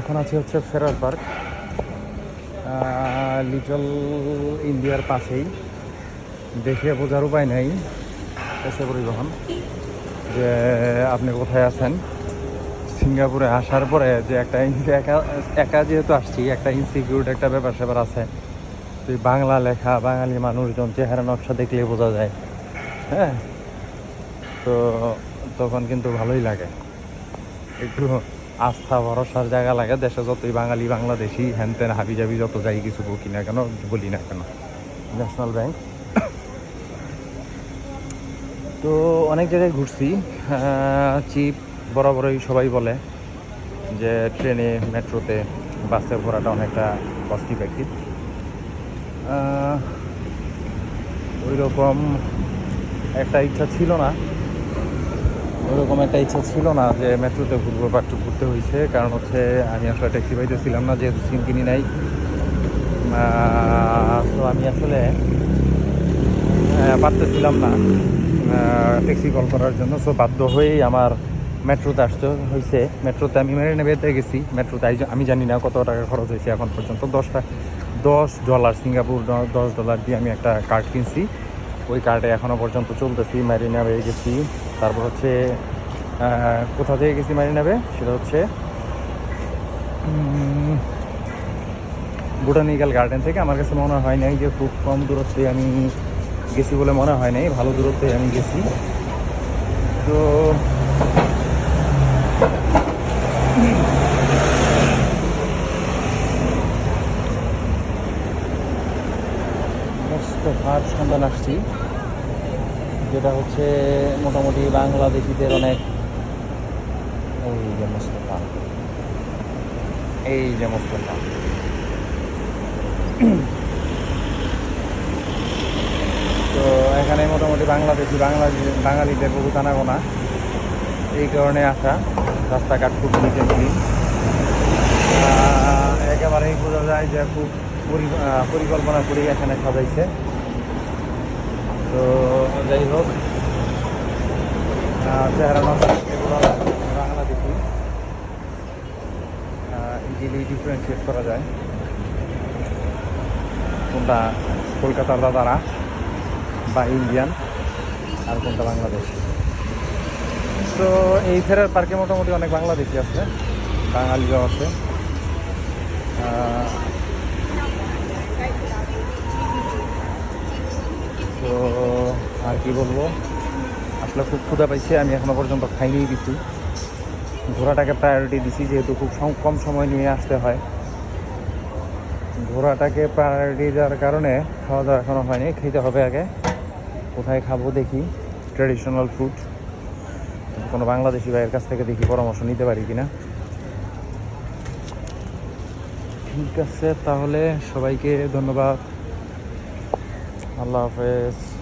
এখন আছে হচ্ছে ফেরার পার্ক। লিটল ইন্ডিয়ার পাশেই। দেখে বোঝার উপায় নেই, এসে পরিবহন। যে আপনি কোথায় আছেন? সিঙ্গাপুরে আসার পরে যে একটা একা একা যেহেতু আসছি, একটা ইনসিকিউর একটা ব্যাপার স্যাপার আছে। তুই বাংলা লেখা, বাঙালি মানুষজন, চেহারা, নকশা দেখলে বোঝা যায়। হ্যাঁ? তো তখন কিন্তু ভালোই লাগে। একটু আস্থা, ভরসার জায়গা লাগে, দেশে যতই বাঙালি, বাংলাদেশি হ্যান ত্যান হাবি জাবি যত যাই কিছু বকি না কেন, বলি না কেন। ন্যাশনাল ব্যাংক তো অনেক জায়গায় ঘুরছি। চিপ বরাবরই সবাই বলে যে ট্রেনে, মেট্রোতে বাসে ঘোরাটা অনেকটা কস্ট ইফেক্টিভ ওই রকম একটা ইচ্ছা ছিল না। ওরকম একটা ইচ্ছা ছিল না যে মেট্রোতে ঘুরবো বা একটু ঘুরতে হয়েছে। কারণ হচ্ছে আমি আসলে ট্যাক্সি বাইতে ছিলাম না, যেহেতু সিম কিনি নাই। তো আমি আসলে পারতেছিলাম না ট্যাক্সি কল করার জন্য। সো বাধ্য হয়েই আমার মেট্রোতে আসতে হয়েছে। মেট্রোতে আমি মেরিনা বেতে গেছি। মেট্রোতে আমি জানি না কত টাকা খরচ হয়েছে এখন পর্যন্ত। দশটা, দশ ডলার সিঙ্গাপুর দশ ডলার দিয়ে আমি একটা কার্ড কিনছি। ওই কার্ডে এখনও পর্যন্ত চলতেছি। ম্যারিনা বে গেছি। তারপর হচ্ছে কোথা থেকে গেছি ম্যারিনা নেবে? সেটা হচ্ছে বোটানিক্যাল গার্ডেন থেকে। আমার কাছে মনে হয় নাই যে খুব কম দূরত্বে আমি গেছি বলে মনে হয় নাই। ভালো দূরত্বে আমি গেছি। তো সন্ধান আসছি, যেটা হচ্ছে মোটামুটি বাংলাদেশিদের অনেক এই যে মোস্তফা এই যে মোস্তফা তো এখানে মোটামুটি বাংলাদেশি বাংলা বাঙালিদের বহুত আনাগোনা এই কারণে আসা। রাস্তাঘাট খুব নিচে একেবারেই বোঝা যায় যে খুব পরি- পরিকল্পনা করে এখানে সাজাইছে। তো যাই হোক। চেহারা নকশা এগুলো বাংলাদেশি ইজিলি ডিফারেন্সিয়েট করা যায়। কোনটা কলকাতার দাদারা বা ইন্ডিয়ান আর কোনটা বাংলাদেশ। তো এই ফেরার পার্কে মোটামুটি অনেক বাংলাদেশি আছে বাঙালিও আছে। তো আর কি বলব? আসলে খুব ক্ষুধা পাইছে, আমি এখনও পর্যন্ত খাইনি কিছু ঘোড়াটাকে প্রায়োরিটি দিছি, যেহেতু খুব কম সময় নিয়ে আসতে হয়। ঘোড়াটাকে প্রায়োরিটি দেওয়ার কারণে খাওয়া দাওয়া এখনও হয়নি, খেতে হবে আগে। কোথায় খাব দেখি ট্র্যাডিশনাল ফুড কোনো বাংলাদেশি ভাইয়ের কাছ থেকে দেখি পরামর্শ নিতে পারি কিনা। ঠিক আছে, তাহলে সবাইকে ধন্যবাদ। আল্লাহ হাফেজ।